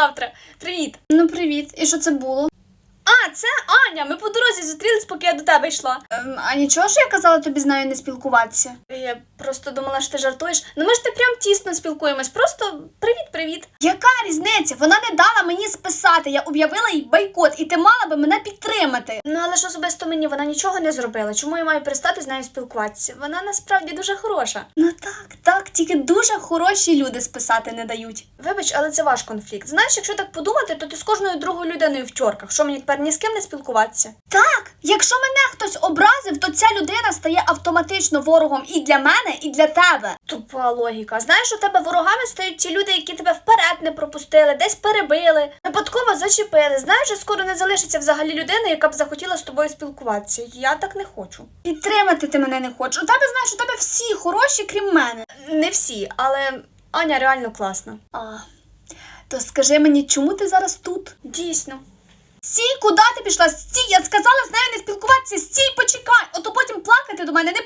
завтра. Привіт. Ну, привіт. І що це було? А, це Аня. Ми по дорозі зустрілись, поки я до тебе йшла. Ем, а нічого, що я казала тобі з нею не спілкуватися? Я просто думала, що ти жартуєш. Ну ми ж не прям тісно спілкуємось. Просто привіт-привіт. Яка різниця? Вона не дала мені списати. Я об'явила їй бойкот, і ти мала би мене підтримати. Ну але ж особисто мені вона нічого не зробила. Чому я маю перестати з нею спілкуватися? Вона насправді дуже хороша. Ну так, так, тільки дуже хороші люди списати не дають. Вибач, але це ваш конфлікт. Знаєш, якщо так подумати, то ти з кожною другою людиною в чорках. Що мені тепер ні з ким не спілкуватися? Так, якщо мене хтось образив, то ця людина стає автоматично ворогом і для мене, і для тебе. Тупа логіка. Знаєш, у тебе ворогами стають ті люди, які тебе вперед не пропустили, десь перебили, випадково зачепили. Знаєш, що скоро не залишиться взагалі людини, яка б захотіла з тобою спілкуватися. Я так не хочу. Підтримати ти мене не хочеш. У тебе знаєш, у тебе всі хороші, крім мене. Не всі, але Аня реально класна. А, то скажи мені, чому ти зараз тут? Дійсно. Стій, куди ти пішла? Стій, я сказала з нею не спілкуватися. Стій, почекай, ото потім плакати до мене не.